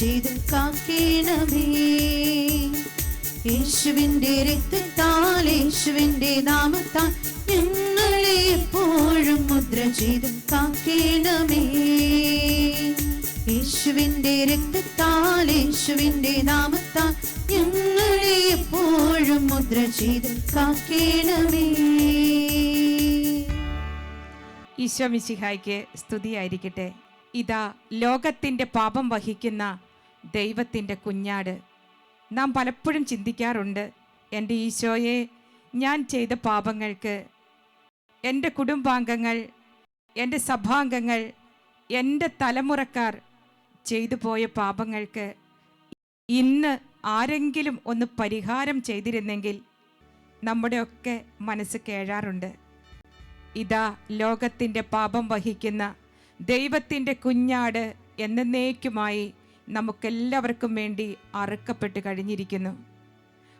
ചെയ്ത് കാക്കേണമേ. യേശുവിന്റെ രക്തത്താൽ യേശുവിന്റെ നാമത്താൽ ഞങ്ങളെ എപ്പോഴും മുദ്ര ചെയ്ത് കാക്കേണമേ. യേശുവിന്റെ രക്തത്താൽ യേശുവിന്റെ നാമത്താൽ ഞങ്ങളെ എപ്പോഴും മുദ്ര ചെയ്ത് കാക്കേണമേ. ഈശോ മിശിഹായ്ക്ക് സ്തുതിയായിരിക്കട്ടെ. ഇതാ ലോകത്തിന്റെ പാപം വഹിക്കുന്ന ദൈവത്തിന്റെ കുഞ്ഞാട്. നാം പലപ്പോഴും ചിന്തിക്കാറുണ്ട് എന്റെ ഈശോയെ ഞാൻ ചെയ്ത പാപങ്ങൾക്ക് എന്റെ കുടുംബാംഗങ്ങൾ എന്റെ സഭാംഗങ്ങൾ എന്റെ തലമുറക്കാർ ചെയ്തു പോയ പാപങ്ങൾക്ക് ഇന്ന് ആരെങ്കിലും ഒന്ന് പരിഹാരം ചെയ്തിരുന്നെങ്കിൽ നമ്മുടെയൊക്കെ മനസ്സ് കേഴാറുണ്ട്. ഇതാ ലോകത്തിന്റെ പാപം വഹിക്കുന്ന ദൈവത്തിന്റെ കുഞ്ഞാട് എന്നേക്കുമായി നമുക്കെല്ലാവർക്കും വേണ്ടി അറുക്കപ്പെട്ട് കഴിഞ്ഞിരിക്കുന്നു.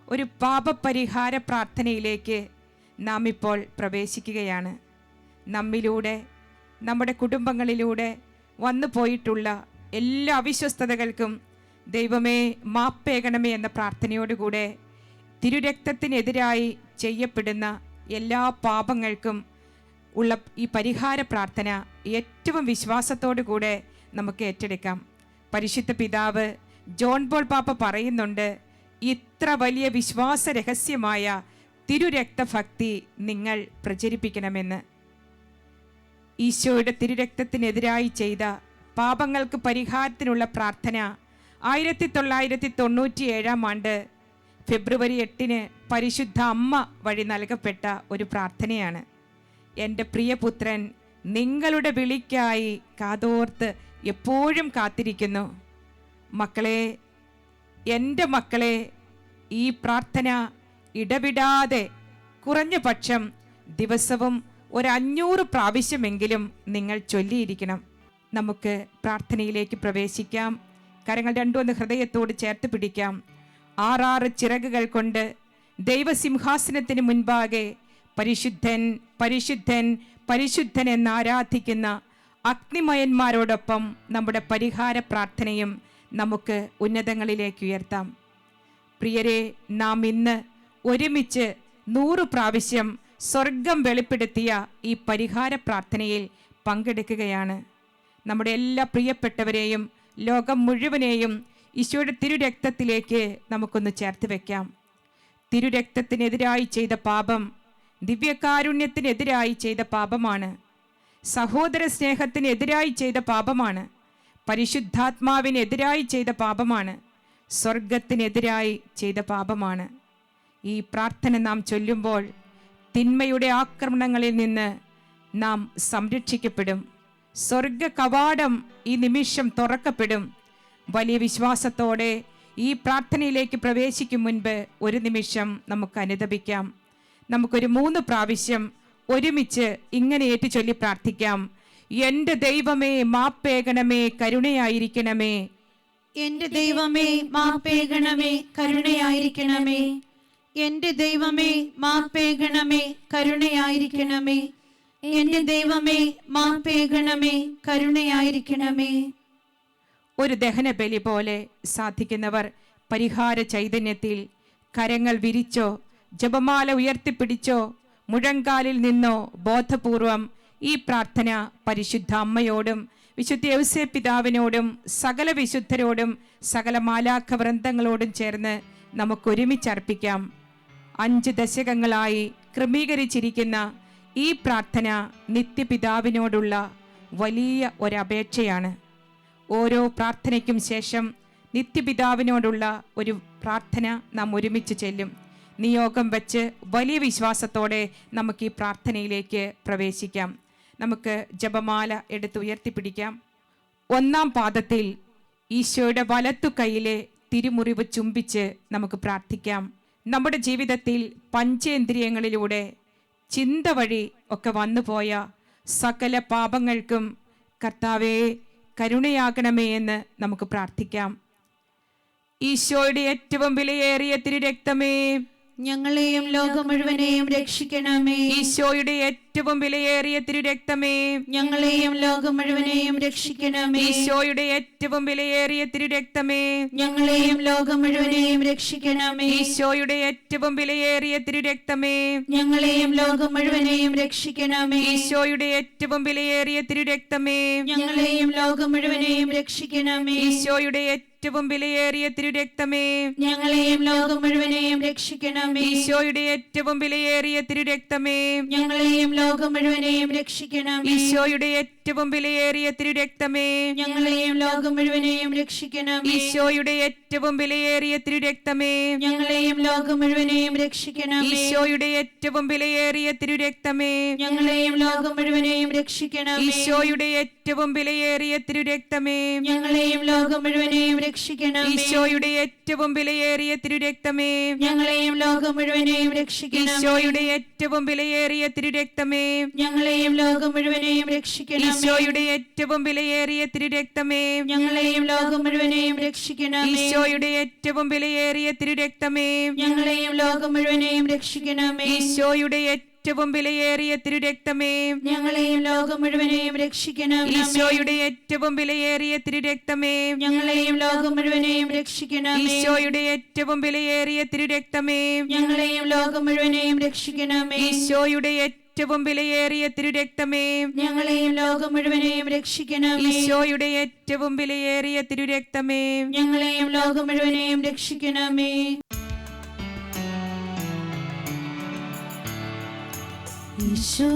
ഒരു പാപപരിഹാര പ്രാർത്ഥനയിലേക്ക് നാം ഇപ്പോൾ പ്രവേശിക്കുകയാണ്. നമ്മിലൂടെ നമ്മുടെ കുടുംബങ്ങളിലൂടെ വന്നു പോയിട്ടുള്ള എല്ലാ അവിശ്വസ്തതകൾക്കും ദൈവമേ മാപ്പേകണമേ എന്ന പ്രാർത്ഥനയോടുകൂടെ തിരുരക്തത്തിനെതിരായി ചെയ്യപ്പെടുന്ന എല്ലാ പാപങ്ങൾക്കും ഉള്ള ഈ പരിഹാര പ്രാർത്ഥന ഏറ്റവും വിശ്വാസത്തോടു കൂടെ നമുക്ക് ഏറ്റെടുക്കാം. പരിശുദ്ധ പിതാവ് ജോൺ പോൾ പാപ്പ പറയുന്നുണ്ട് ഇത്ര വലിയ വിശ്വാസ രഹസ്യമായ തിരുരക്തഭക്തി നിങ്ങൾ പ്രചരിപ്പിക്കണമെന്ന്. ഈശോയുടെ തിരുരക്തത്തിനെതിരായി ചെയ്ത പാപങ്ങൾക്ക് പരിഹാരത്തിനുള്ള പ്രാർത്ഥന ആയിരത്തി തൊള്ളായിരത്തി തൊണ്ണൂറ്റി ഏഴാം ആണ്ട് ഫെബ്രുവരി എട്ടിന് പരിശുദ്ധ അമ്മ വഴി നൽകപ്പെട്ട ഒരു പ്രാർത്ഥനയാണ്. എന്റെ പ്രിയപുത്രൻ നിങ്ങളുടെ വിളിക്കായി കാതോർത്ത് എപ്പോഴും കാത്തിരിക്കുന്നു. മക്കളെ എന്റെ മക്കളെ ഈ പ്രാർത്ഥന ഇടവിടാതെ കുറഞ്ഞ പക്ഷം ദിവസവും ഒരു അഞ്ഞൂറ് പ്രാവശ്യമെങ്കിലും നിങ്ങൾ ചൊല്ലിയിരിക്കണം. നമുക്ക് പ്രാർത്ഥനയിലേക്ക് പ്രവേശിക്കാം. കരങ്ങൾ രണ്ടുമൊന്ന് ഹൃദയത്തോട് ചേർത്ത് പിടിക്കാം. ആറാറ് ചിറകുകൾ കൊണ്ട് ദൈവസിംഹാസനത്തിന് മുൻപാകെ പരിശുദ്ധൻ പരിശുദ്ധൻ പരിശുദ്ധൻ എന്ന് ആരാധിക്കുന്ന അഗ്നിമയന്മാരോടൊപ്പം നമ്മുടെ പരിഹാര പ്രാർത്ഥനയും നമുക്ക് ഉന്നതങ്ങളിലേക്ക് ഉയർത്താം. പ്രിയരെ നാം ഇന്ന് ഒരുമിച്ച് നൂറ് പ്രാവശ്യം സ്വർഗം വെളിപ്പെടുത്തിയ ഈ പരിഹാര പ്രാർത്ഥനയിൽ പങ്കെടുക്കുകയാണ്. നമ്മുടെ എല്ലാ പ്രിയപ്പെട്ടവരെയും ലോകം മുഴുവനെയും ഈശോയുടെ തിരുരക്തത്തിലേക്ക് നമുക്കൊന്ന് ചേർത്ത് വെക്കാം. തിരുരക്തത്തിനെതിരായി ചെയ്ത പാപം ദിവ്യകാരുണ്യത്തിനെതിരായി ചെയ്ത പാപമാണ്. സഹോദര സ്നേഹത്തിനെതിരായി ചെയ്ത പാപമാണ്. പരിശുദ്ധാത്മാവിനെതിരായി ചെയ്ത പാപമാണ്. സ്വർഗത്തിനെതിരായി ചെയ്ത പാപമാണ്. ഈ പ്രാർത്ഥന നാം ചൊല്ലുമ്പോൾ തിന്മയുടെ ആക്രമണങ്ങളിൽ നിന്ന് നാം സംരക്ഷിക്കപ്പെടും. സ്വർഗ കവാടം ഈ നിമിഷം തുറക്കപ്പെടും. വലിയ വിശ്വാസത്തോടെ ഈ പ്രാർത്ഥനയിലേക്ക് പ്രവേശിക്കും മുൻപ് ഒരു നിമിഷം നമുക്ക് അനുദപിക്കാം. നമുക്കൊരു മൂന്ന് പ്രാവശ്യം ഒരുമിച്ച് ഇങ്ങനെ ഏറ്റുചൊല്ലി പ്രാർത്ഥിക്കാം. എന്റെ ദൈവമേ മാപ്പേകണമേ കരുണയായിരിക്കണമേ. എന്റെ ദൈവമേ മാപ്പേകണമേ കരുണയായിരിക്കണമേ. എന്റെ ദൈവമേ മാപ്പേകണമേ കരുണയായിരിക്കണമേ. എന്റെ ദൈവമേ മാപ്പേകണമേ കരുണയായിരിക്കണമേ. ഒരു ദഹനബലി പോലെ സാധിക്കുന്നവർ പരിഹാര ചൈതന്യത്തിൽ കരങ്ങൾ വിരിച്ചോ ജപമാല ഉയർത്തിപ്പിടിച്ചോ? മുഴങ്കാലിൽ നിന്നോ? ബോധപൂർവം ഈ പ്രാർത്ഥന പരിശുദ്ധ അമ്മയോടും വിശുദ്ധ യൗസേ പിതാവിനോടും സകല വിശുദ്ധരോടും സകല മാലാഖ വൃന്ദങ്ങളോടും ചേർന്ന് നമുക്ക് ഒരുമിച്ചർപ്പിക്കാം അഞ്ച് ദശകങ്ങളായി ക്രമീകരിച്ചിരിക്കുന്ന ഈ പ്രാർത്ഥന നിത്യപിതാവിനോടുള്ള വലിയ ഒരപേക്ഷയാണ്. ഓരോ പ്രാർത്ഥനയ്ക്കും ശേഷം നിത്യപിതാവിനോടുള്ള ഒരു പ്രാർത്ഥന നാം ഒരുമിച്ച് ചെല്ലും. നിയോഗം വെച്ച് വലിയ വിശ്വാസത്തോടെ നമുക്ക് ഈ പ്രാർത്ഥനയിലേക്ക് പ്രവേശിക്കാം. നമുക്ക് ജപമാല എടുത്ത് ഉയർത്തിപ്പിടിക്കാം. ഒന്നാം പാദത്തിൽ ഈശോയുടെ വലത്തു കൈയിലെ തിരുമുറിവ് ചുംബിച്ച് നമുക്ക് പ്രാർത്ഥിക്കാം. നമ്മുടെ ജീവിതത്തിൽ പഞ്ചേന്ദ്രിയങ്ങളിലൂടെ ചിന്ത വഴി ഒക്കെ വന്നുപോയ സകല പാപങ്ങൾക്കും കർത്താവേ കരുണയാകണമേ എന്ന് നമുക്ക് പ്രാർത്ഥിക്കാം. ഈശോയുടെ ഏറ്റവും വിലയേറിയ തിരുരക്തമേ ഞങ്ങളെയും ലോകം മുഴുവനെയും രക്ഷിക്കണമേ. ഈശോയുടെ ഏറ്റവും വിലയേറിയ തിരുരക്തമേ. ഞങ്ങളെയും ലോകം മുഴുവനെയും രക്ഷിക്കണമേ. ഈശോയുടെ ഏറ്റവും വിലയേറിയ തിരുരക്തമേ. ഞങ്ങളെയും ലോകം മുഴുവനെയും രക്ഷിക്കണമേ. ഈശോയുടെ ഏറ്റവും വിലയേറിയ തിരുരക്തമേ. ഞങ്ങളെയും ലോകം മുഴുവനെയും രക്ഷിക്കണമേ. ഈശോയുടെ ഏറ്റവും വിലയേറിയ തിരുരക്തമേ. ഞങ്ങളെയും ലോകം മുഴുവനെയും രക്ഷിക്കണമേ. ഈശോയുടെ ഏറ്റവും വിലയേറിയ തിരുരക്തമേ. ഞങ്ങളെയും ലോകം മുഴുവനെയും രക്ഷിക്കണമേ. ഈശോയുടെ ഏറ്റവും വിലയേറിയ തിരുരക്തമേ. ഞങ്ങളെയും ലോകം മുഴുവനെയും രക്ഷിക്കണം ഈശോയുടെ ഏറ്റവും വിലയേറിയ തിരുരക്തമേ. ഞങ്ങളെയും ലോകം മുഴുവനെയും രക്ഷിക്കണം ഈശോയുടെ ഏറ്റവും വിലയേറിയ തിരുരക്തമേ. ഞങ്ങളെയും ലോകം മുഴുവനെയും രക്ഷിക്കണം ഈശോയുടെ ഏറ്റവും വിലയേറിയ തിരുരക്തമേ. ഞങ്ങളെയും ലോകം മുഴുവനെയും രക്ഷിക്കണം ഈശോയുടെ ഏറ്റവും വിലയേറിയ തിരുരക്തമേ. ഞങ്ങളെയും ലോകം മുഴുവനെയും രക്ഷിക്കണം ഈശോയുടെ ഏറ്റവും വിലയേറിയ തിരുരക്തമേ. ഞങ്ങളെയും ലോകം മുഴുവനെയും രക്ഷിക്കണം ഈശോയുടെ ഏറ്റവും വിലയേറിയ തിരുരക്തമേ. ഞങ്ങളെയും ലോകം മുഴുവനെയും രക്ഷിക്കണമേ. ഈശോയുടെ ഏറ്റവും വിലയേറിയ തിരുരക്തമേ. ഞങ്ങളെയും ലോകം മുഴുവനെയും രക്ഷിക്കണമേ. ഈശോയുടെ ഏറ്റവും വിലയേറിയ തിരുരക്തമേ. ഞങ്ങളെയും ലോകം മുഴുവനെയും രക്ഷിക്കണമേ. ഈശോയുടെ ഏറ്റവും വിലയേറിയ തിരുരക്തമേ. ഞങ്ങളെയും ലോകം മുഴുവനെയും രക്ഷിക്കണം ഈശോയുടെ ഏറ്റവും വിലയേറിയ തിരുരക്തമേ. ഞങ്ങളെയും ലോകം മുഴുവനെയും രക്ഷിക്കണം ഈശോയുടെ ഏറ്റവും വിലയേറിയ തിരുരക്തമേ. ഞങ്ങളെയും ലോകം മുഴുവനെയും രക്ഷിക്കണം ഈശോയുടെ ഏറ്റവും വിലയേറിയ തിരുരക്തമേ. ഞങ്ങളെയും ലോകം മുഴുവനെയും രക്ഷിക്കണമേ. ഈശോയുടെ ഏറ്റവും വിലയേറിയ തിരുരക്തമേ. ഞങ്ങളെയും ലോകം മുഴുവനെയും രക്ഷിക്കണമേ. ഈശോ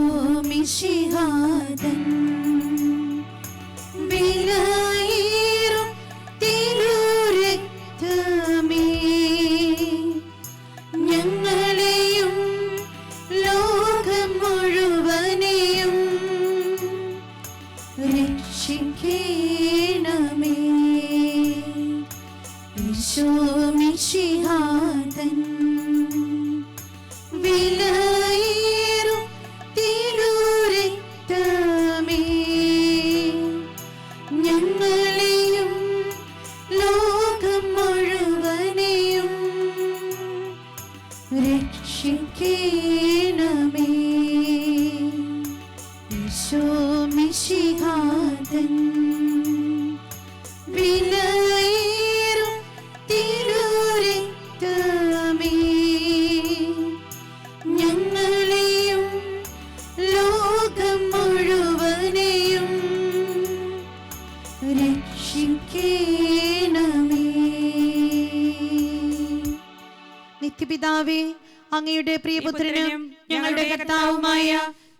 അങ്ങയുടെ പ്രിയപുത്രനും ഞങ്ങളുടെ കർത്താവുമായ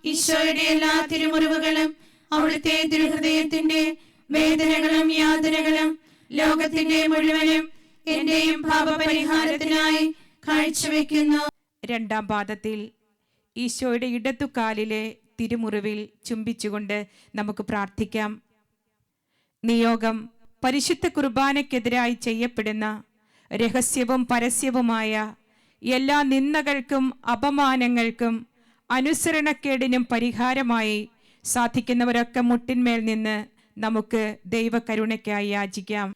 ഈശോയുടെ എല്ലാ തിരുമുറിവുകളും അവിടുത്തെ തിരുഹൃദയത്തിന്റെ വേദനകളും യാതനകളും ലോകത്തിന്റെ മുഴുവനും എന്റെയും പാപപരിഹാരത്തിനായി കാഴ്ചവെക്കുന്നു. രണ്ടാം പാദത്തിൽ ഈശോയുടെ ഇടത്തുകാലിലെ തിരുമുറിവിൽ ചുംബിച്ചുകൊണ്ട് നമുക്ക് പ്രാർത്ഥിക്കാം. നിയോഗം പരിശുദ്ധ കുർബാനയ്ക്കെതിരായി ചെയ്യപ്പെടുന്ന രഹസ്യവും പരസ്യവുമായ എല്ലാ നിന്ദകൾക്കും അപമാനങ്ങൾക്കും അനുസരണക്കേടിനും പരിഹാരമായി സാധിക്കുന്നവരൊക്കെ മുട്ടിന്മേൽ നിന്ന് നമുക്ക് ദൈവകരുണയ്ക്കായി യാചിക്കാം.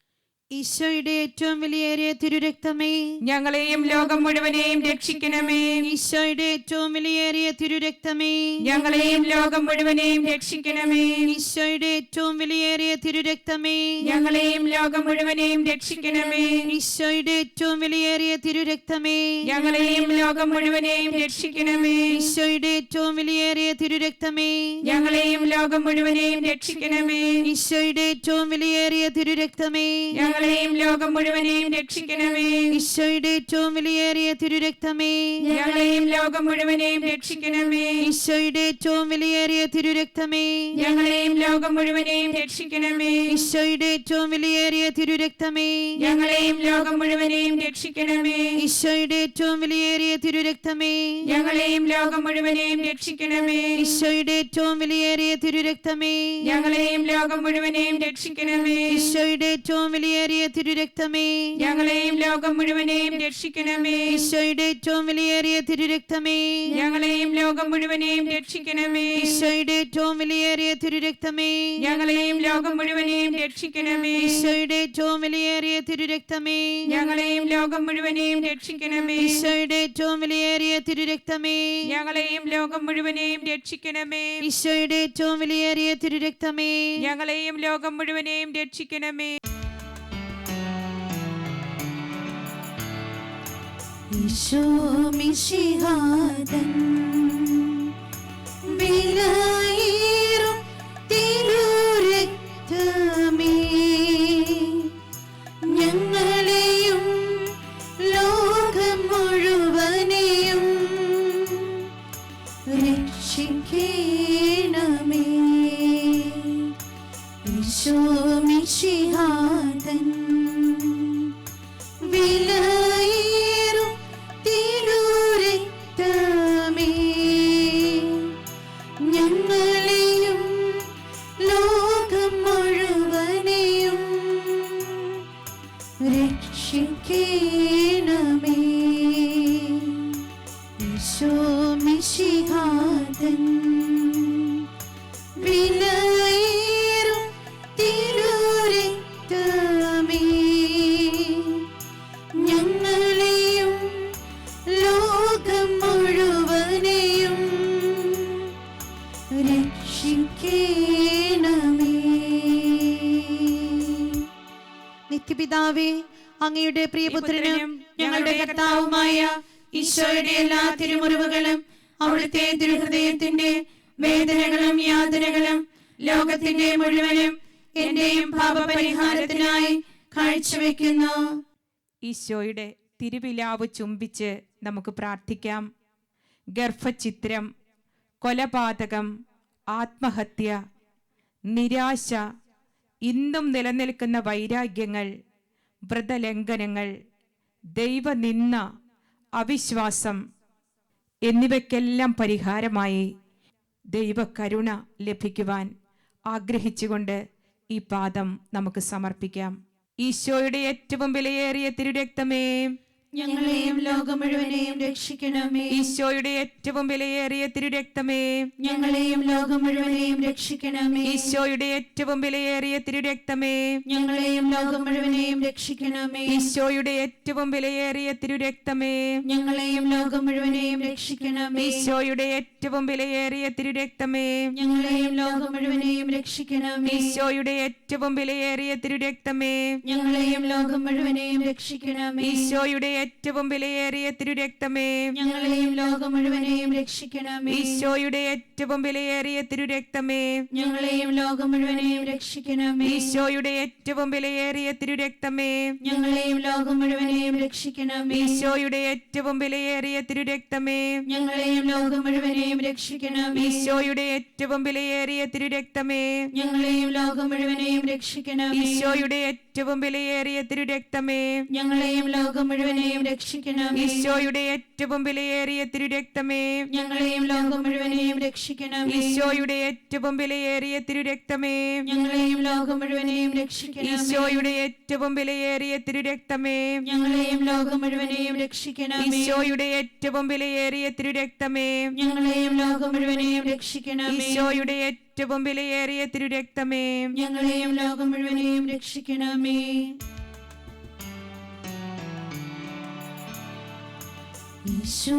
ഈശോയുടെ ഏറ്റവും വലിയേറിയ തിരുരക്തമേ. ഞങ്ങളെയും ലോകം മുഴുവനെയും രക്ഷിക്കണമേ. ഈശോയുടെ ഏറ്റവും വലിയേറിയ തിരുരക്തമേ. ഞങ്ങളെയും ലോകം മുഴുവനെയും രക്ഷിക്കണമേ. ഈശോയുടെ ഏറ്റവും വലിയേറിയ തിരുരക്തമേ. ഞങ്ങളെയും ലോകം മുഴുവനെയും രക്ഷിക്കണമേ. ഈശോയുടെ ഏറ്റവും വലിയേറിയ തിരുരക്തമേ. ഞങ്ങളെയും ലോകം മുഴുവനെയും രക്ഷിക്കണമേ. ഈശോയുടെ ഏറ്റവും വലിയേറിയ തിരുരക്തമേ. ഞങ്ങളെയും ലോകം മുഴുവനെയും രക്ഷിക്കണമേ. ഈശോയുടെ ഏറ്റവും വലിയേറിയ തിരുരക്തമേ. ഞങ്ങളെയും ലോകം മുഴുവനെയും രക്ഷിക്കണമേ. ഈശോയുടെ ഏറ്റവും വിലയേറിയ തിരുരക്തമേ. ഞങ്ങളെയും ലോകം മുഴുവനെയും രക്ഷിക്കണമേ. ഈശോയുടെ ഏറ്റവും വിലയേറിയ തിരുരക്തമേ. ഞങ്ങളെയും ലോകം മുഴുവനെയും രക്ഷിക്കണമേ. ഈശോയുടെ ഏറ്റവും വിലയേറിയ തിരുരക്തമേ. ഞങ്ങളെയും ലോകം മുഴുവനെയും രക്ഷിക്കണമേ. ഈശോയുടെ ഏറ്റവും വിലയേറിയ തിരുരക്തമേ. ഞങ്ങളെയും ലോകം മുഴുവനെയും രക്ഷിക്കണമേ. ഈശോയുടെ ഏറ്റവും വിലയേറിയ തിരുരക്തമേ. ഞങ്ങളെയും ലോകം മുഴുവനെയും രക്ഷിക്കണമേ. ഈശോയുടെ ഏറ്റവും വിലയേറിയ വിലയേറിയ തിരുരക്തമേ. ഞങ്ങളെയും ലോകം മുഴുവനെയും രക്ഷിക്കണമേ. ഈശോയുടെ ഏറ്റവും വിലയേറിയ തിരുരക്തമേ. ഞങ്ങളെയും ലോകം മുഴുവനെയും രക്ഷിക്കണമേ. ഈശോയുടെ ഏറ്റവും വിലയേറിയ തിരുരക്തമേ. ഞങ്ങളെയും ലോകം മുഴുവനെയും രക്ഷിക്കണമേ. ഈശോയുടെ ഏറ്റവും വിലയേറിയ തിരുരക്തമേ. ഞങ്ങളെയും ലോകം മുഴുവനെയും രക്ഷിക്കണമേ. ഈശോയുടെ ഏറ്റവും വിലയേറിയ തിരുരക്തമേ. ഞങ്ങളെയും ലോകം മുഴുവനെയും രക്ഷിക്കണമേ. ഈശോയുടെ ഏറ്റവും വിലയേറിയ തിരുരക്തമേ. ഞങ്ങളെയും ലോകം മുഴുവനെയും രക്ഷിക്കണമേ. ഈശോ മിശിഹാതൻ വിലയേറും തിരുരക്തമേ അങ്ങയുടെ പ്രിയപുത്രനും ഞങ്ങളുടെ കർത്താവുമായ ഈശോയുടെ എല്ലാ തിരുമുറിവുകളും അവിടുത്തെ തിരുഹൃദയത്തിന്റെ വേദനകളും യാതനകളും ലോകത്തിന്റെ മുഴുവനും എന്റെയും പാപപരിഹാരത്തിനായി കാഴ്ചവെക്കുന്നു. ഈശോയുടെ തിരുവിലാവ് ചുംബിച്ച് നമുക്ക് പ്രാർത്ഥിക്കാം. ഗർഭചിത്രം കൊലപാതകം ആത്മഹത്യ നിരാശ ഇന്നും നിലനിൽക്കുന്ന വൈരാഗ്യങ്ങൾ വ്രതലംഘനങ്ങൾ ദൈവനിന്ന അവിശ്വാസം എന്നിവയ്ക്കെല്ലാം പരിഹാരമായി ദൈവകരുണ ലഭിക്കുവാൻ ആഗ്രഹിച്ചുകൊണ്ട് ഈ പാദം നമുക്ക് സമർപ്പിക്കാം. ഈശോയുടെ ഏറ്റവും വിലയേറിയ തിരുരക്തമേ. ഞങ്ങളെയും ലോകം മുഴുവനെയും രക്ഷിക്കണമേ. ഈശോയുടെ ഏറ്റവും വിലയേറിയ തിരുരക്തമേ. ഞങ്ങളെയും ലോകം മുഴുവനെയും രക്ഷിക്കണമേ. ഈശോയുടെ ഏറ്റവും വിലയേറിയ തിരുരക്തമേ. ഞങ്ങളെയും ലോകം മുഴുവനെയും രക്ഷിക്കണമേ. ഈശോയുടെ ഏറ്റവും വിലയേറിയ തിരുരക്തമേ. ഞങ്ങളെയും ലോകം മുഴുവനെയും രക്ഷിക്കണമേ. ഈശോയുടെ ഏറ്റവും വിലയേറിയ തിരുരക്തമേ. ഞങ്ങളെയും ലോകം മുഴുവനെയും രക്ഷിക്കണമേ. ഈശോയുടെ ഏറ്റവും വിലയേറിയ തിരുരക്തമേ. ഞങ്ങളെയും ലോകം മുഴുവനെയും രക്ഷിക്കണമേ. ഈശോയുടെ ഏറ്റവും വിലയേറിയ തിരുരക്തമേ. ഞങ്ങളെയും ലോകം മുഴുവനെയും രക്ഷിക്കണമേ. ഈശോയുടെ ഏറ്റവും വിലയേറിയ തിരുരക്തമേ. ഞങ്ങളെയും ലോകം മുഴുവനെയും രക്ഷിക്കണമേ. ഈശോയുടെ ഏറ്റവും വിലയേറിയ തിരുരക്തമേ. ഞങ്ങളെയും ലോകം മുഴുവനെയും രക്ഷിക്കണമേ. ഈശോയുടെ ഏറ്റവും വിലയേറിയ തിരുരക്തമേ. ഞങ്ങളെയും ലോകം മുഴുവനെയും രക്ഷിക്കണമേ. ഈശോയുടെ ഏറ്റവും വിലയേറിയ തിരുരക്തമേ. ഞങ്ങളെയും ലോകം മുഴുവനെയും രക്ഷിക്കണമേ. ഈശോയുടെ ഏറ്റവും വിലയേറിയ തിരുരക്തമേ. ഞങ്ങളെയും ലോകം മുഴുവനെയും രക്ഷിക്കണമേ. ഈശോയുടെ ഏറ്റവും വിലയേറിയ തിരുരക്തമേ. ഞങ്ങളെയും ലോകം മുഴുവനെയും രക്ഷിക്കണം ഈശോയുടെ ഏറ്റവും വിലയേറിയ തിരുരക്തമേ. ഞങ്ങളെയും ലോകം മുഴുവനെയും രക്ഷിക്കണം ഈശോയുടെ ഏറ്റവും വിലയേറിയ തിരുരക്തമേ. ഞങ്ങളെയും ലോകം മുഴുവനെയും രക്ഷിക്കണം ഈശോയുടെ ഏറ്റവും വിലയേറിയ തിരുരക്തമേ. ഞങ്ങളെയും ലോകം മുഴുവനെയും രക്ഷിക്കണം ഈശോയുടെ ഏറ്റവും വിലയേറിയ തിരുരക്തമേ. ഞങ്ങളെയും ലോകം മുഴുവനെയും രക്ഷിക്കണമേ. ഈശോ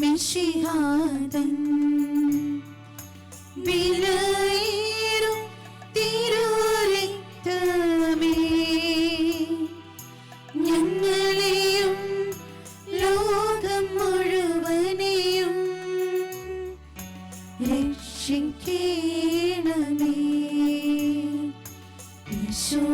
മിശിഹാതൻ വിലയേറും തിരുരക്തമേ ഞങ്ങളെയും ലോകം മുഴുവനെയും രക്ഷിക്കണമേ. ഈശോ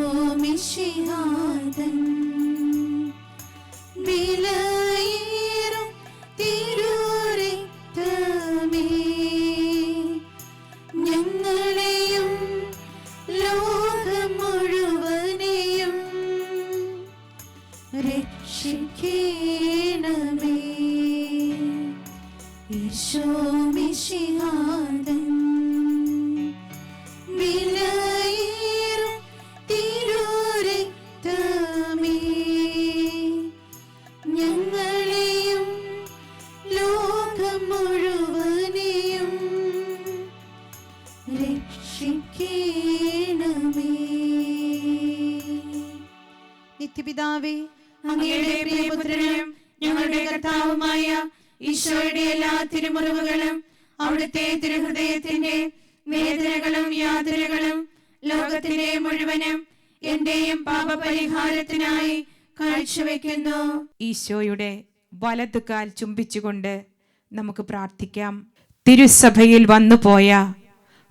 നിത്യപിതാവേ അങ്ങയുടെ പ്രിയപുത്രനും ഞങ്ങളുടെ കർത്താവുമായ ഈശോയുടെ എല്ലാ തിരുമുറിവുകളും അവിടുത്തെ തിരുഹൃദയത്തിന്റെ വേദനകളും യാതനകളും ലോകത്തിന്റെ മുഴുവനും എന്റെയും പാപപരിഹാരത്തിനായി കാഴ്ചവെക്കുന്നു. ഈശോയുടെ വലതുകാൽ ചുംബിച്ചുകൊണ്ട് നമുക്ക് പ്രാർത്ഥിക്കാം. തിരുസഭയിൽ വന്നുപോയ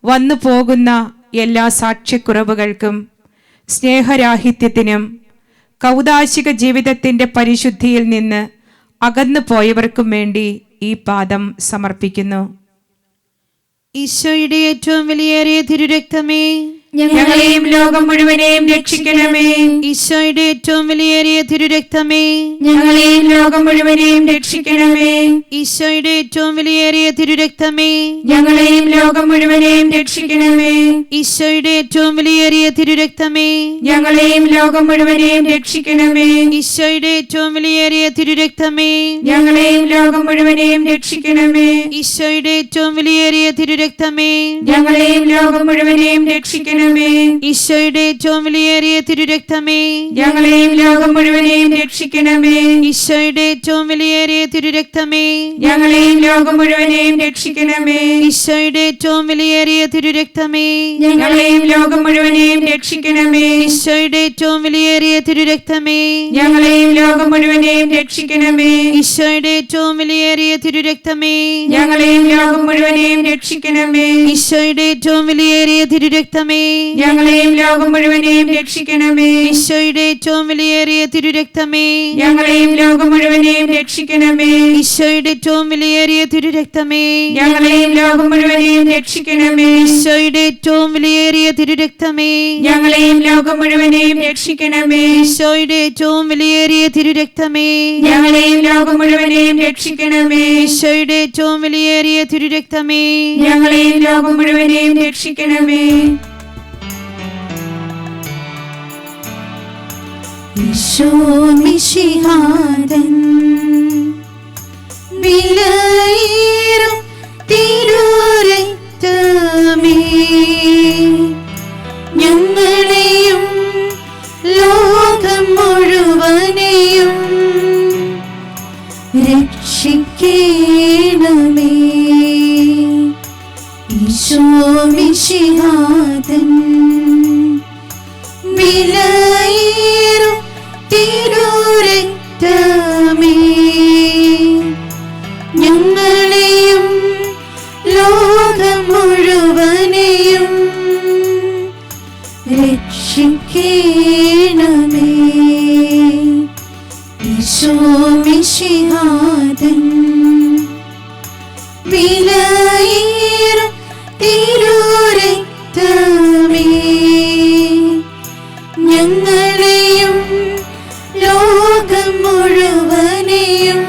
വന്നു പോകുന്ന എല്ലാ സാക്ഷ്യക്കുറവുകൾക്കും സ്നേഹരാഹിത്യത്തിനും കൗതാശിക ജീവിതത്തിന്റെ പരിശുദ്ധിയിൽ നിന്ന് അകന്നു പോയവർക്കും വേണ്ടി ഈ പാദം സമർപ്പിക്കുന്നു. ഈശോയുടെ ഏറ്റവും വിലയേറിയ തിരുരക്തമേ ഞങ്ങളെയും ലോകം മുഴുവനെയും രക്ഷിക്കണമേ. ഈശോയുടെ ഏറ്റവും വിലയേറിയ തിരുരക്തമേ. ഞങ്ങളെയും ലോകം മുഴുവനെയും രക്ഷിക്കണമേ. ഈശോയുടെ ഏറ്റവും വിലയേറിയ തിരുരക്തമേ. ഞങ്ങളെയും ലോകം മുഴുവനെയും രക്ഷിക്കണമേ. ഈശോയുടെ ഏറ്റവും വിലയേറിയ തിരുരക്തമേ. ഞങ്ങളെയും ലോകം മുഴുവനെയും രക്ഷിക്കണമേ. ഈശോയുടെ ഏറ്റവും വിലയേറിയ തിരുരക്തമേ. ഞങ്ങളെയും ലോകം മുഴുവനെയും രക്ഷിക്കണമേ. ഈശോയുടെ ഏറ്റവും വിലയേറിയ തിരുരക്തമേ. ഞങ്ങളെയും ലോകം മുഴുവനെയും രക്ഷിക്കണമേ. ഈശോയുടെ ഏറ്റവും വിലയേറിയ തിരുരക്തമേ. ഞങ്ങളെയും ലോകം മുഴുവനെയും രക്ഷിക്കണമേ. ഈശോയുടെ ഏറ്റവും വിലയേറിയ തിരുരക്തമേ. ഞങ്ങളെയും ലോകം മുഴുവനെയും രക്ഷിക്കണമേ. ഈശോയുടെ ഏറ്റവും വിലയേറിയ തിരുരക്തമേ. ഞങ്ങളെയും ലോകം മുഴുവനെയും രക്ഷിക്കണമേ. ഈശോയുടെ ഏറ്റവും വിലയേറിയ തിരുരക്തമേ. ഞങ്ങളെയും ലോകം മുഴുവനെയും രക്ഷിക്കണമേ. ഈശോയുടെ ഏറ്റവും വിലയേറിയ തിരുരക്തമേ. ഞങ്ങളെയും ലോകം മുഴുവനെയും രക്ഷിക്കണമേ. ഈശോയുടെ ഏറ്റവും വിലയേറിയ തിരുരക്തമേ. ഞങ്ങളെയും ലോകം മുഴുവനെയും രക്ഷിക്കണമേ. ഈശോയുടെ ഏറ്റവും വിലയേറിയ തിരുരക്തമേ. ഞങ്ങളെയും ലോകം മുഴുവനെയും രക്ഷിക്കണമേ. ഈശോയുടെ ഏറ്റവും വിലയേറിയ തിരുരക്തമേ. ഞങ്ങളെയും ലോകം മുഴുവനെയും രക്ഷിക്കണമേ. ഈശോയുടെ ഏറ്റവും വിലയേറിയ തിരുരക്തമേ. ഞങ്ങളെയും ലോകം മുഴുവനെയും രക്ഷിക്കണമേ. ഈശോയുടെ ഏറ്റവും വിലയേറിയ തിരുരക്തമേ. ഞങ്ങളെയും ലോകം മുഴുവനെയും രക്ഷിക്കണമേ. ഈശോയുടെ ഏറ്റവും വിലയേറിയ തിരുരക്തമേ. ഞങ്ങളെയും ലോകം മുഴുവനെയും രക്ഷിക്കണമേ. ഈശോമിശിഹാദൻ വിലയേറും ഈശോമിശിഹാദൻ വിലയേറും തിരുരക്തമേ. ഞങ്ങളെയും ലോകം മുഴുവനെയും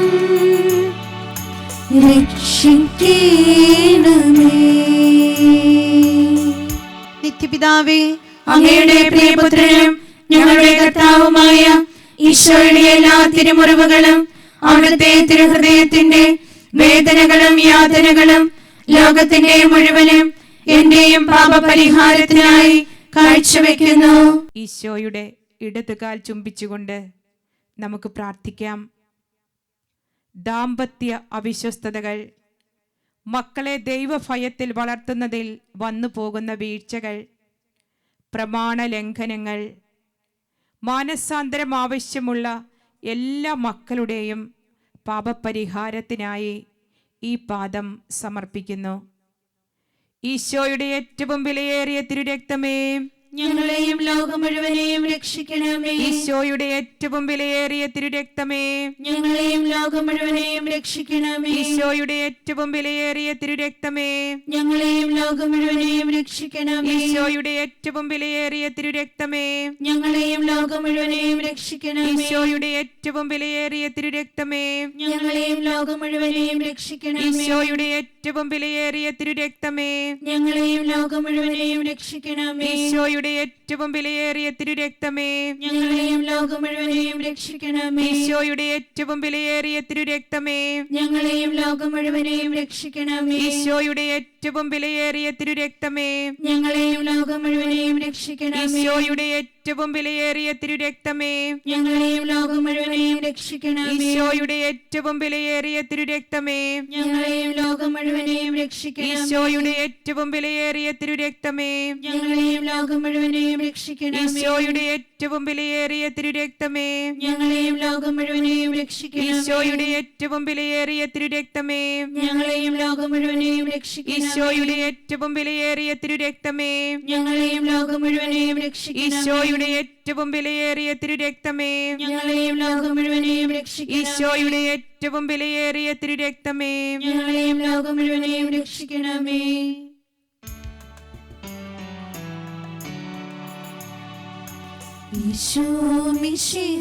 രക്ഷിക്കണമേ. നിത്യപിതാവേ അങ്ങയുടെ പ്രിയപുത്രനും ഞങ്ങളുടെ കർത്താവുമായ ഈശോയുടെ തിരുമുറിവുകളും അവിടുത്തെ തിരുഹൃദയത്തിന്റെ വേദനകളും യാതനകളും ലോകത്തിന്റെ മുഴുവനും എന്റെയും പാപപരിഹാരത്തിനായി കാഴ്ചവെക്കുന്നു. ഈശോയുടെ ഇടതുകാൽ ചുംബിച്ചുകൊണ്ട് നമുക്ക് പ്രാർത്ഥിക്കാം. ദാമ്പത്യ അവിശ്വസ്തതകൾ മക്കളെ ദൈവഭയത്തിൽ വളർത്തുന്നതിൽ വന്നു പോകുന്ന വീഴ്ചകൾ പ്രമാണ ലംഘനങ്ങൾ മാനസാന്തരം ആവശ്യമുള്ള എല്ലാ മക്കളുടെയും പാപപരിഹാരത്തിനായി ഈ പാദം സമർപ്പിക്കുന്നു. ഈശോയുടെ ഏറ്റവും വിലയേറിയ തിരുരക്തമേ ഞങ്ങളെയും ലോകം മുഴുവനെയും രക്ഷിക്കണമേ. ഈശോയുടെ ഏറ്റവും വിലയേറിയ തിരുരക്തമേ. ഞങ്ങളെയും ലോകം മുഴുവനെയും രക്ഷിക്കണമേ. ഈശോയുടെ ഏറ്റവും വിലയേറിയ തിരുരക്തമേ. ഞങ്ങളെയും ലോകം മുഴുവനെയും രക്ഷിക്കണമേ. ഈശോയുടെ ഏറ്റവും വിലയേറിയ തിരുരക്തമേ. ഞങ്ങളെയും ലോകം മുഴുവനെയും രക്ഷിക്കണമേ. ഈശോയുടെ ഏറ്റവും വിലയേറിയ തിരുരക്തമേ. ഞങ്ങളെയും ലോകം മുഴുവനെയും രക്ഷിക്കണമേ. ഈശോയുടെ ഏറ്റവും വിലയേറിയ തിരുരക്തമേ. ഞങ്ങളെയും ലോകം മുഴുവനെയും രക്ഷിക്കണമേ. ഈശോയുടെ ഏറ്റവും വിലയേറിയ തിരുരക്തമേ. ഞങ്ങളെയും ലോകം മുഴുവനെയും രക്ഷിക്കണമേ. ഈശോയുടെ ഏറ്റവും വിലയേറിയ തിരുരക്തമേ. ഞങ്ങളെയും ലോകം മുഴുവനെയും രക്ഷിക്കണമേ. ഈശോയുടെ ഏറ്റവും വിലയേറിയ തിരുരക്തമേ. ഞങ്ങളെയും ലോകം മുഴുവനെയും രക്ഷിക്കണമേ. ഈശോയുടെ ഏറ്റവും വിലയേറിയ തിരുരക്തമേ. ഞങ്ങളെയും ലോകം മുഴുവനെയും രക്ഷിക്കണമേ. ഈശോയുടെ ഏറ്റവും വിലയേറിയ തിരുരക്തമേ. ഞങ്ങളെയും ലോകം മുഴുവനെയും രക്ഷിക്കണമേ. ഈശോയുടെ ഏറ്റവും വിലയേറിയ തിരുരക്തമേ. ഞങ്ങളെയും ലോകം മുഴുവനെയും രക്ഷിക്കണമേ. ഈശോയുടെ ഏറ്റവും വിലയേറിയ തിരുരക്തമേ. ഞങ്ങളെയും ലോകം മുഴുവനെയും രക്ഷിക്കണമേ. ഈശോയുടെ ഏറ്റവും വിലയേറിയ തിരുരക്തമേ. ഞങ്ങളെയും ലോകം മുഴുവനെയും രക്ഷിക്കണമേ. ഈശോയുടെ ഏറ്റവും വിലയേറിയ തിരുരക്തമേ. ഞങ്ങളെയും ലോകം മുഴുവനെയും ഈശോയുടെ ഏറ്റവും വിലയേറിയ തിരുരക്തമേ. ഞങ്ങളെയും ലോകം മുഴുവനെയും ഈശോയുടെ ഏറ്റവും വിലയേറിയ തിരുരക്തമേ. ഞങ്ങളെയും ലോകം മുഴുവനെയും രക്ഷിക്കണമേ. ഈശോ വിലയേറ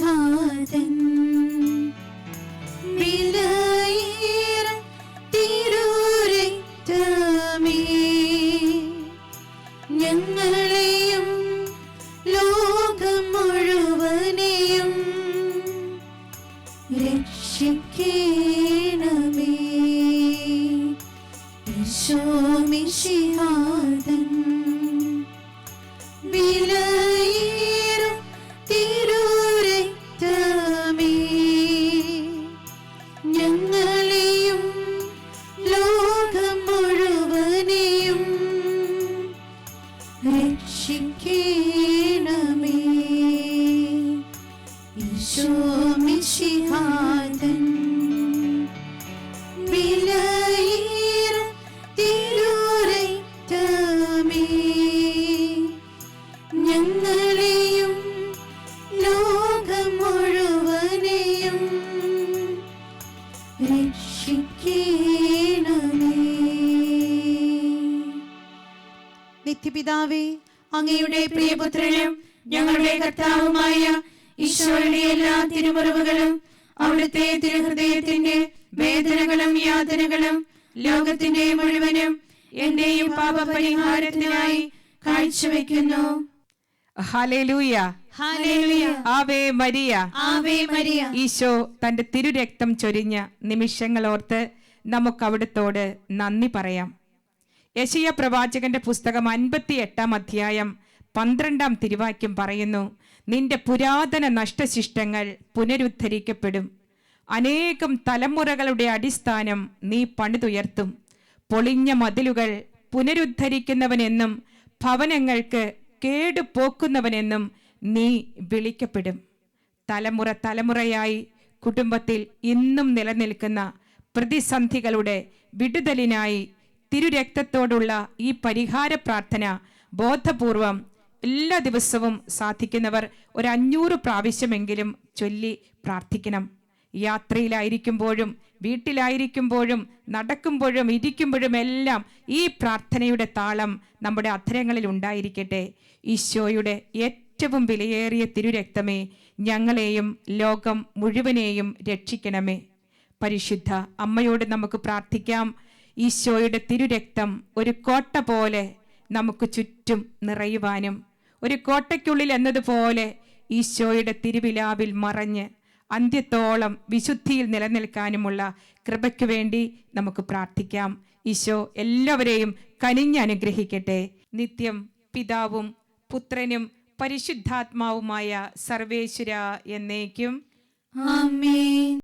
തിരുരക്തമേ ഞങ്ങളെയും ലോകം മുഴുവനെയും രക്ഷിക്കണമേ. ഈശോ നിത്യപിതാവേ അങ്ങയുടെ പ്രിയപുത്രനും ഞങ്ങളുടെ കർത്താവുമായ ഈശോയുടെ എല്ലാ തിരുമുറിവുകളും അവിടുത്തെ തിരുഹൃദയത്തിന്റെ വേദനകളും യാതനകളും ലോകത്തിന്റെ മുഴുവനും എന്റെയും പാപപരിഹാരത്തിനായി കാഴ്ചവെക്കുന്നു. ഈശോ തന്റെ തിരുരക്തം ചൊരിഞ്ഞ നിമിഷങ്ങളോർത്ത് നമുക്ക് അവിടുത്തോട് നന്ദി പറയാം. യശയ പ്രവാചകന്റെ പുസ്തകം അൻപത്തി എട്ടാം അധ്യായം പന്ത്രണ്ടാം തിരുവാക്യം പറയുന്നു നിന്റെ പുരാതന നഷ്ടശിഷ്ടങ്ങൾ പുനരുദ്ധരിക്കപ്പെടും. അനേകം തലമുറകളുടെ അടിസ്ഥാനം നീ പണിതുയർത്തും. പൊളിഞ്ഞ മതിലുകൾ പുനരുദ്ധരിക്കുന്നവനെന്നും ഭവനങ്ങൾക്ക് കേടുപോക്കുന്നവനെന്നും നീ വിളിക്കപ്പെടും. തലമുറ തലമുറയായി കുടുംബത്തിൽ ഇന്നും നിലനിൽക്കുന്ന പ്രതിസന്ധികളുടെ വിടുതലിനായി തിരുരക്തത്തോടുള്ള ഈ പരിഹാര പ്രാർത്ഥന ബോധപൂർവം എല്ലാ ദിവസവും സാധിക്കുന്നവർ ഒരു അഞ്ഞൂറ് പ്രാവശ്യമെങ്കിലും ചൊല്ലി പ്രാർത്ഥിക്കണം. യാത്രയിലായിരിക്കുമ്പോഴും വീട്ടിലായിരിക്കുമ്പോഴും നടക്കുമ്പോഴും ഇരിക്കുമ്പോഴും എല്ലാം ഈ പ്രാർത്ഥനയുടെ താളം നമ്മുടെ അധരങ്ങളിൽ ഉണ്ടായിരിക്കട്ടെ. ഈശോയുടെ ഏറ്റവും വിലയേറിയ തിരുരക്തമേ ഞങ്ങളെയും ലോകം മുഴുവനെയും രക്ഷിക്കണമേ. പരിശുദ്ധ അമ്മയോട് നമുക്ക് പ്രാർത്ഥിക്കാം. ഈശോയുടെ തിരുരക്തം ഒരു കോട്ട പോലെ നമുക്ക് ചുറ്റും നിറയുവാനും ഒരു കോട്ടയ്ക്കുള്ളിൽ എന്നതുപോലെ ഈശോയുടെ തിരുവിലാവിൽ മറഞ്ഞ് അന്ത്യത്തോളം വിശുദ്ധിയിൽ നിലനിൽക്കാനുമുള്ള കൃപയ്ക്ക് വേണ്ടി നമുക്ക് പ്രാർത്ഥിക്കാം. ഈശോ എല്ലാവരെയും കനിഞ്ഞ് അനുഗ്രഹിക്കട്ടെ. നിത്യം പിതാവും പുത്രനും പരിശുദ്ധാത്മാവുമായ സർവേശ്വര എന്നേക്കും. ആമേൻ.